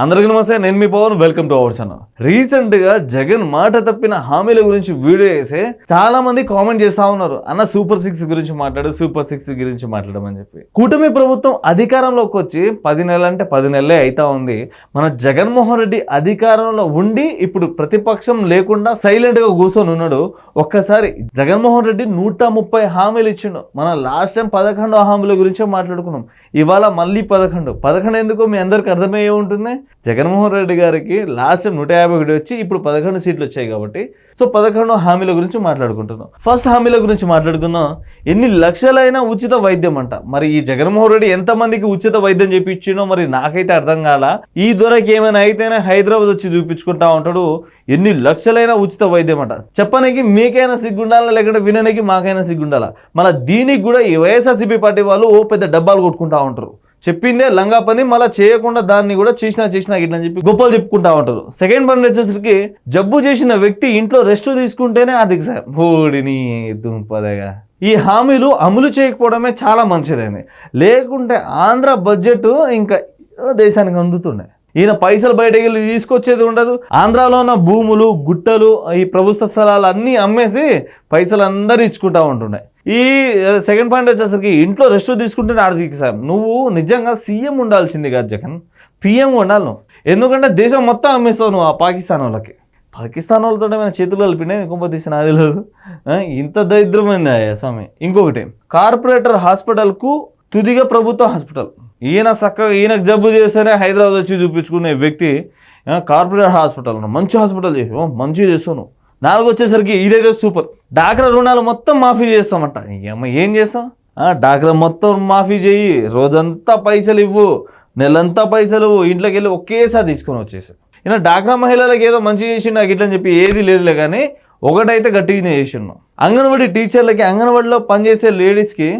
అందరికీ నమస్తే నేను మీ Pavan. Welcome to our channel రీసెంట్గా జగన్ మాట తప్పిన హామీల గురించి వీడియో చేసి చాలా మంది కామెంట్ చేస్తా ఉన్నారు. అన్న సూపర్ సిక్స్ గురించి మాట్లాడు సూపర్ సిక్స్ గురించి మాట్లాడమని చెప్పి. కూటమి ప్రభుత్వం అధికారంలోకి వచ్చి పది నెలలు అంటే పది నెలలే అయితా ఉంది. మన జగన్మోహన్ రెడ్డి అధికారంలో ఉండి ఇప్పుడు ప్రతిపక్షం లేకుండా సైలెంట్గా కూర్చొని ఉన్నాడు. ఒక్కసారి జగన్మోహన్ రెడ్డి నూట ముప్పై హామీలు ఇచ్చిండు. మనం లాస్ట్ టైం పదకొండు హామీల గురించే మాట్లాడుకున్నాం. ఇవాళ మళ్ళీ పదకొండు. పదకొండు ఎందుకో మీ అందరికి అర్థమయ్యే ఉంటుంది? జగన్మోహన్ రెడ్డి గారికి లాస్ట్ టైం నూట యాభై ఒకటి వచ్చి ఇప్పుడు పదకొండు సీట్లు వచ్చాయి కాబట్టి సో పదకొండు హామీల గురించి మాట్లాడుకుంటున్నాం. ఫస్ట్ హామీల గురించి మాట్లాడుకుందాం. ఎన్ని లక్షలైనా ఉచిత వైద్యం అంట. మరి ఈ జగన్మోహన్ రెడ్డి ఎంతమందికి ఉచిత వైద్యం చేపించిండో మరి నాకైతే అర్థం కాల. ఈ దొరకి ఏమైనా అయితేనే హైదరాబాద్ వచ్చి చూపించుకుంటా ఉంటాడు. ఎన్ని లక్షలైనా ఉచిత వైద్యం అంట. చెప్పడానికి మీకైనా సిగ్గుండాలా? లేకుంటే వినడానికి మాకైనా సిగ్గుండాలా? మళ్ళీ దీనికి కూడా ఈ వైఎస్ఆర్సీపీ పార్టీ వాళ్ళు ఓ పెద్ద డబ్బాలు కొట్టుకుంటా ఉంటారు. చెప్పిందే లంగా పని మళ్ళీ చేయకుండా దాన్ని కూడా చేసినా చేసినా ఇట్లా అని చెప్పి గొప్పలు చెప్పుకుంటా ఉంటారు. సెకండ్ పని వచ్చేసరికి జబ్బు చేసిన వ్యక్తి ఇంట్లో రెస్ట్ తీసుకుంటేనే ఆర్థిక సాయం ఓడిని దుంపదగా. ఈ హామీలు అమలు చేయకపోవడమే చాలా మంచిదండి లేకుంటే ఆంధ్ర బడ్జెట్ ఇంకా దేశానికి అందుతుండే. ఈయన పైసలు బయటకి వెళ్ళి తీసుకొచ్చేది ఉండదు. ఆంధ్రాలో ఉన్న భూములు గుట్టలు ఈ ప్రభుత్వ స్థలాలు అన్నీ అమ్మేసి పైసలు అందరూ ఇచ్చుకుంటా ఉంటుండే. ఈ సెకండ్ పాయింట్ వచ్చేసరికి ఇంట్లో రెస్ట్ తీసుకుంటే ఆర్థిక సార్. నువ్వు నిజంగా సీఎం ఉండాల్సింది కాదు జగన్. పిఎం ఉండాలి నువ్వు. ఎందుకంటే దేశం మొత్తం అమ్మేస్తావు నువ్వు ఆ పాకిస్తాన్ వాళ్ళకి. పాకిస్తాన్ వాళ్ళతో ఏమైనా చేతులు కలిపినా ఇంకొక తీసిన అది లేదు. ఇంత దరిద్రమైంది స్వామి. ఇంకొకటి కార్పొరేటర్ హాస్పిటల్కు తుదిగా ప్రభుత్వ హాస్పిటల్. ఈయన చక్కగా ఈయనకు జబ్బు చేస్తేనే హైదరాబాద్ వచ్చి చూపించుకునే వ్యక్తి కార్పొరేట్ హాస్పిటల్ మంచి హాస్పిటల్ చేసి ఓ మంచిగా చేస్తాను నాలుగు వచ్చేసరికి ఇదైతే సూపర్. డాక్రా రుణాలు మొత్తం మాఫీ చేస్తామంట. ఏమ ఏం చేస్తాం? డాక్రా మొత్తం మాఫీ చేయి. రోజంతా పైసలు ఇవ్వు. నెలంతా పైసలు ఇవ్వు. ఇంట్లోకి వెళ్ళి ఒకేసారి తీసుకొని వచ్చేసి ఈయన డాక్రా మహిళలకు ఏదో మంచిగా చేసిండు నాకు ఇట్లని చెప్పి ఏది లేదులే కానీ ఒకటైతే గట్టిగానే చేసిండు. అంగన్వాడీ టీచర్లకి అంగన్వాడీలో పనిచేసే లేడీస్కి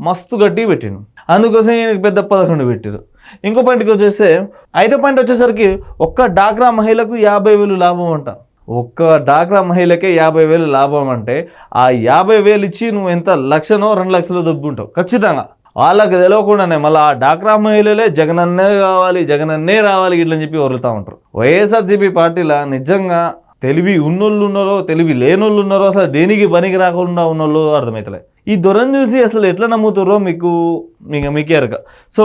మస్తు గట్టిగా పెట్టిండు. అందుకోసం ఈయనకి పెద్ద పదకొండు పెట్టారు ఇంకో పాయింట్కి వచ్చేస్తే ఐదో పాయింట్ వచ్చేసరికి ఒక్క డాక్రా మహిళకు యాభై వేలు లాభం అంట. ఒక్క డాక్రా మహిళకే యాభై వేలు లాభం అంటే ఆ యాభై వేలు ఇచ్చి నువ్వు ఎంత లక్షనో రెండు లక్షలు దొబ్బుంటావు. ఖచ్చితంగా. వాళ్ళకి తెలియకుండానే మళ్ళీ ఆ డాక్రా మహిళలే జగనన్నే కావాలి జగనన్నే రావాలి ఇట్లని చెప్పి వరులుతూ ఉంటారు. వైఎస్ఆర్సీపీ పార్టీలో నిజంగా తెలివి ఉన్నోళ్ళు ఉన్నారో తెలివి లేనోళ్ళు ఉన్నారో అసలు దేనికి పనికి రాకుండా ఉన్నోళ్ళు అర్థమవుతలే ఈ దొరను చూసి అసలు ఎట్లా నమ్ముతారో మీకు మీకు మీకే ఎరక సో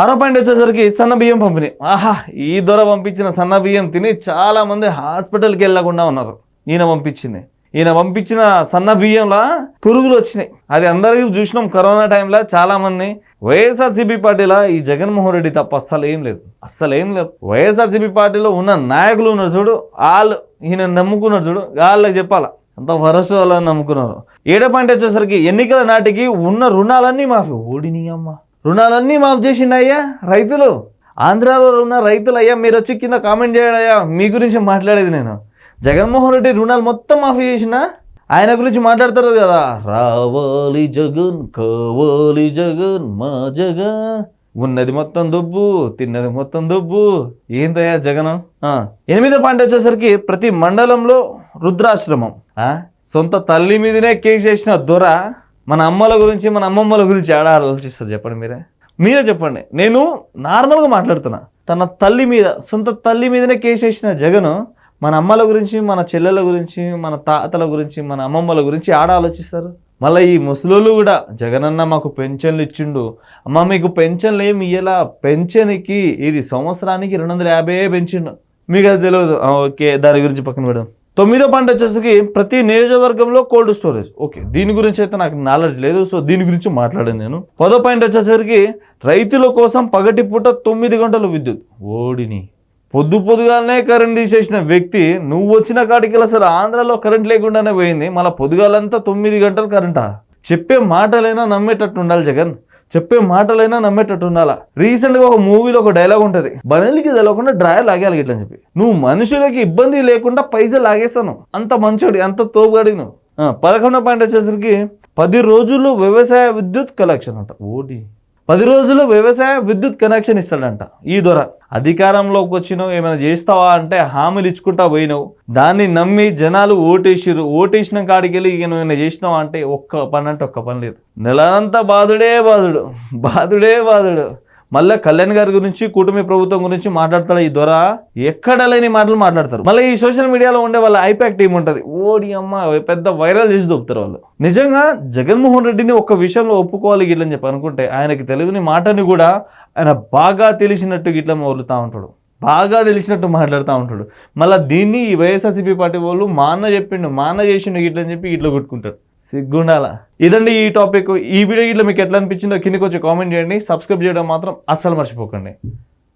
ఆరో పాయింట్ వచ్చేసరికి సన్న బియ్యం పంపిణీ. ఆహా ఈ దొర పంపించిన సన్న బియ్యం తిని చాలామంది హాస్పిటల్కి వెళ్ళకుండా ఉన్నారు. ఈయన పంపించింది. ఈయన పంపించిన సన్న బియ్యంలో పురుగులు వచ్చినాయి. అది అందరికీ చూసినాం కరోనా టైంలో చాలామంది. వైఎస్ఆర్సీపీ పార్టీలో ఈ జగన్మోహన్ రెడ్డి తప్ప అస్సలు ఏం లేదు. అస్సలు ఏం లేదు. వైఎస్ఆర్సీపీ పార్టీలో ఉన్న నాయకులు ఉన్నారు చూడు వాళ్ళు ఈయన నమ్ముకున్నారు చూడు వాళ్ళకి చెప్పాలా. అంత వరస్ట్ వాళ్ళని నమ్ముకున్నారు. ఏడో పాయింట్ వచ్చేసరికి ఎన్నికల నాటికి ఉన్న రుణాలన్నీ మాఫీ. ఓడిని అమ్మ. రుణాలన్నీ మాఫ్ చేసిండయ్యా రైతులు. ఆంధ్రాలో ఉన్న రైతులు అయ్యా మీరు వచ్చి కింద కామెంట్ చేయడయ్యా మీ గురించి మాట్లాడేది నేను. జగన్మోహన్ రెడ్డి రుణాలు మొత్తం మాఫీ చేసిన ఆయన గురించి మాట్లాడతారు కదా. రావాలి జగన్ కావాలి జగన్ మా జగన్. ఉన్నది మొత్తం దుబ్బు తిన్నది మొత్తం దుబ్బు. ఏందయ్యా జగన్? ఎనిమిదో పాయింట్ వచ్చేసరికి ప్రతి మండలంలో రుద్రాశ్రమం. ఆ, సొంత తల్లి మీదనే కేక్ చేసిన దొర మన అమ్మల గురించి మన అమ్మమ్మల గురించి ఆడ ఆలోచిస్తారు చెప్పండి మీరే? మీరే చెప్పండి. నేను నార్మల్గా మాట్లాడుతున్నా. తన తల్లి మీద సొంత తల్లి మీదనే కేసు వేసిన జగన్ మన అమ్మల గురించి మన చెల్లెల గురించి మన తాతల గురించి మన అమ్మమ్మల గురించి ఆడ ఆలోచిస్తారు? మళ్ళీ ఈ ముసలోళ్ళు కూడా జగనన్న మాకు పెన్షన్లు ఇచ్చిండు. అమ్మ మీకు పెన్షన్లు ఏమి ఇయ్యలా? పెన్షన్కి ఇది సంవత్సరానికి రెండు వందల యాభై పెంచిండు. మీకు అది తెలియదు ఓకే దాని గురించి పక్కన పెడదాం. తొమ్మిదో పాయింట్ వచ్చేసరికి ప్రతి నియోజకవర్గంలో కోల్డ్ స్టోరేజ్. ఓకే దీని గురించి అయితే నాకు నాలెడ్జ్ లేదు సో దీని గురించి మాట్లాడాను నేను. పదో పాయింట్ వచ్చేసరికి రైతుల కోసం పగటి పూట తొమ్మిది గంటలు విద్యుత్. ఓడిని. పొద్దు పొద్దుగాలనే కరెంట్ తీసేసిన వ్యక్తి నువ్వు వచ్చిన కాడికి అసలు ఆంధ్రాలో కరెంట్ లేకుండానే పోయింది. మళ్ళీ పొద్దుగాలంతా తొమ్మిది గంటలు కరెంటా చెప్పే మాటలైనా నమ్మేటట్టు ఉండాలి జగన్. చెప్పే మాటలైనా నమ్మేటట్టు ఉండాలా? రీసెంట్గా ఒక మూవీలో ఒక డైలాగ్ ఉంటుంది. బనలికి తెలవకుండా డ్రాయర్ లాగేయాలి ఇట్లా చెప్పి. నువ్వు మనుషులకి ఇబ్బంది లేకుండా పైసలు లాగేస్తాను. అంత మంచోడి అంత తోపుగాడి నువ్వు పదకొండో పాయింట్ వచ్చేసరికి పది రోజుల్లో వ్యవసాయ విద్యుత్ కలెక్షన్ అంట. ఓడి. పది రోజుల్లో వ్యవసాయ విద్యుత్ కనెక్షన్ ఇస్తాడంట. ఈ దొర. అధికారంలోకి వచ్చినావు ఏమైనా చేస్తావా అంటే హామీలు ఇచ్చుకుంటా పోయినావు. దాన్ని నమ్మి జనాలు ఓటేసిరు ఓటేసిన కాడికి వెళ్ళి ఇక నువ్వు ఏమైనా చేసినావా అంటే ఒక్క పని అంటే ఒక్క పని లేదు. నెలంతా బాధుడే బాధుడు. బాధుడే బాధుడు. మళ్ళీ కళ్యాణ్ గారి గురించి కూటమి ప్రభుత్వం గురించి మాట్లాడతాడు ఈ దొర? ఎక్కడ లేని మాటలు మాట్లాడతారు. మళ్ళీ ఈ సోషల్ మీడియాలో ఉండే వాళ్ళ ఐపాక్ టీం ఉంటుంది. ఓడి అమ్మ పెద్ద వైరల్ చేసి దొప్పుతారు వాళ్ళు. నిజంగా జగన్మోహన్ రెడ్డిని ఒక విషయంలో ఒప్పుకోవాలి గిట్లని చెప్పి అనుకుంటే ఆయనకి తెలియని మాటని కూడా ఆయన బాగా తెలిసినట్టు గిట్ల మొదలుతా ఉంటాడు. బాగా తెలిసినట్టు మాట్లాడుతూ ఉంటాడు. మళ్ళీ దీన్ని ఈ వైఎస్ఆర్సీపీ పార్టీ వాళ్ళు మా అన్న చెప్పిండు మా అన్న చేసిండు గిట్ల అని చెప్పి ఇట్లా కొట్టుకుంటారు. సిగ్గుండాల? ఇదండి ఈ టాపిక్. ఈ వీడియో ఇట్లా మీకు ఎట్లా అనిపించిందో కిందకి వచ్చి కామెంట్ చేయండి. సబ్స్క్రైబ్ చేయడం మాత్రం అస్సలు మర్చిపోకండి.